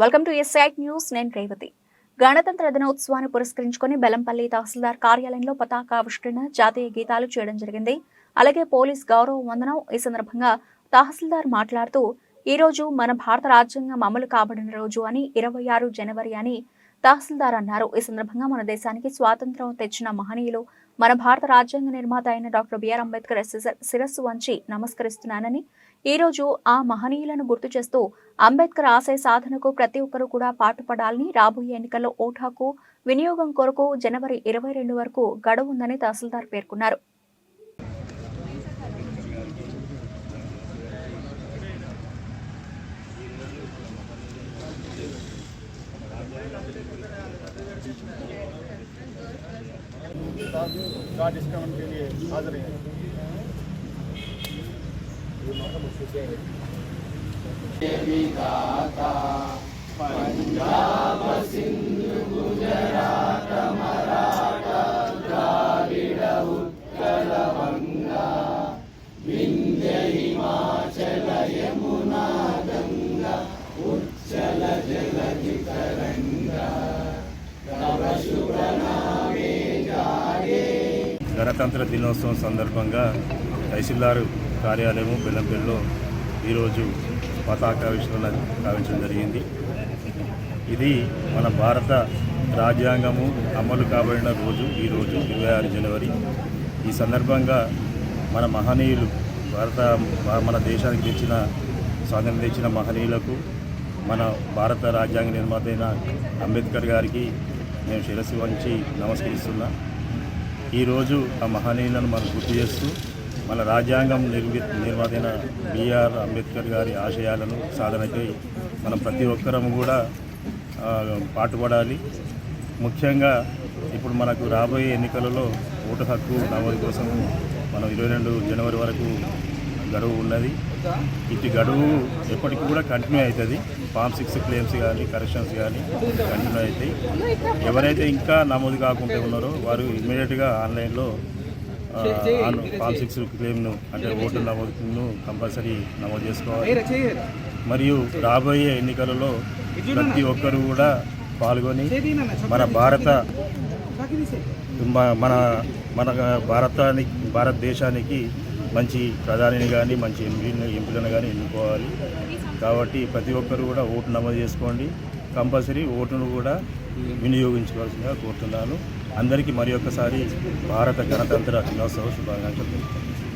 Welcome to ఎస్ఐట్ news నేను రేవతి. గణతంత్ర దినోత్సవాన్ని పురస్కరించుకుని బెల్లంపల్లి తహసీల్దార్ కార్యాలయంలో పతాకావిష్కరణ జాతీయ గీతాలు చేయడం జరిగింది. అలాగే పోలీస్ గౌరవ వందనం ఈ సందర్భంగా తహసీల్దార్ మాట్లాడుతూ ఈ రోజు మన భారత రాజ్యాంగం అమలు కాబడిన రోజు అని ఇరవై ఆరు జనవరి అని తహసీల్దార్ అన్నారు. ఈ సందర్భంగా మన దేశానికి స్వాతంత్రం తెచ్చిన మహనీయులు మన భారత రాజ్యాంగ నిర్మాత అయిన డాక్టర్ బిఆర్ అంబేద్కర్ శిరస్సు వంచి నమస్కరిస్తున్నానని. ఈ రోజు ఆ మహనీయులను గుర్తు చేస్తూ అంబేద్కర్ ఆశయ సాధనకు ప్రతి ఒక్కరూ కూడా పాటుపడాలని రాబోయే ఎన్నికల్లో ఓటాకు వినియోగం కొరకు జనవరి ఇరవై రెండు వరకు గడువు ఉందని తహసీల్దార్ పేర్కొన్నారు. डिस्काउंट के लिए हाजिर हैं। గణతంత్ర దినోత్సవం సందర్భంగా తహసీల్దార్ కార్యాలయము బెల్లంపల్లిలో ఈరోజు పతాకావిష్కరణ కావించడం జరిగింది. ఇది మన భారత రాజ్యాంగము అమలు కాబడిన రోజు ఈరోజు ఇరవై ఆరు జనవరి. ఈ సందర్భంగా మన మహనీయులు భారత మన దేశానికి తెచ్చిన స్వాతంత్రం తెచ్చిన మహనీయులకు మన భారత రాజ్యాంగ నిర్మాత అయిన అంబేద్కర్ గారికి మేము శిరస్సు వంచి నమస్కరిస్తున్నాం. ఈరోజు ఆ మహనీయులను మనం గుర్తు చేస్తూ మన రాజ్యాంగం నిర్మి నిర్మాతైన బిఆర్ అంబేద్కర్ గారి ఆశయాలను సాధనకై మనం ప్రతి ఒక్కరము కూడా పాటుపడాలి. ముఖ్యంగా ఇప్పుడు మనకు రాబోయే ఎన్నికలలో ఓటు హక్కు నమోదు కోసం మనం ఇరవై రెండు జనవరి వరకు గడువు ఉన్నది. ఇటు గడువు ఎప్పటికీ కూడా కంటిన్యూ అవుతుంది. ఫామ్ సిక్స్ క్లెయిమ్స్ కానీ కరెక్షన్స్ కానీ కంటిన్యూ అవుతాయి. ఎవరైతే ఇంకా నమోదు కాకుండా ఉన్నారో వారు ఇమ్మీడియట్గా ఆన్లైన్లో ఫామ్ సిక్స్ క్లెయిమ్ను అంటే ఓటు నమోదును కంపల్సరీ నమోదు చేసుకోవాలి. మరియు రాబోయే ఎన్నికలలో ప్రతి ఒక్కరు కూడా పాల్గొని మన భారత మన మన భారతానికి భారతదేశానికి మంచి ప్రధానిని కానీ మంచి ఎంపీని ఎంపీలను కానీ ఎన్నుకోవాలి. కాబట్టి ప్రతి ఒక్కరు కూడా ఓటు నమోదు చేసుకోండి. కంపల్సరీ ఓటును కూడా వినియోగించుకోవాల్సిందిగా కోరుతున్నాను. అందరికీ మరి ఒక్కసారి భారత గణతంత్ర దినోత్సవ శుభాకాంక్షలు తెలుపుతున్నాను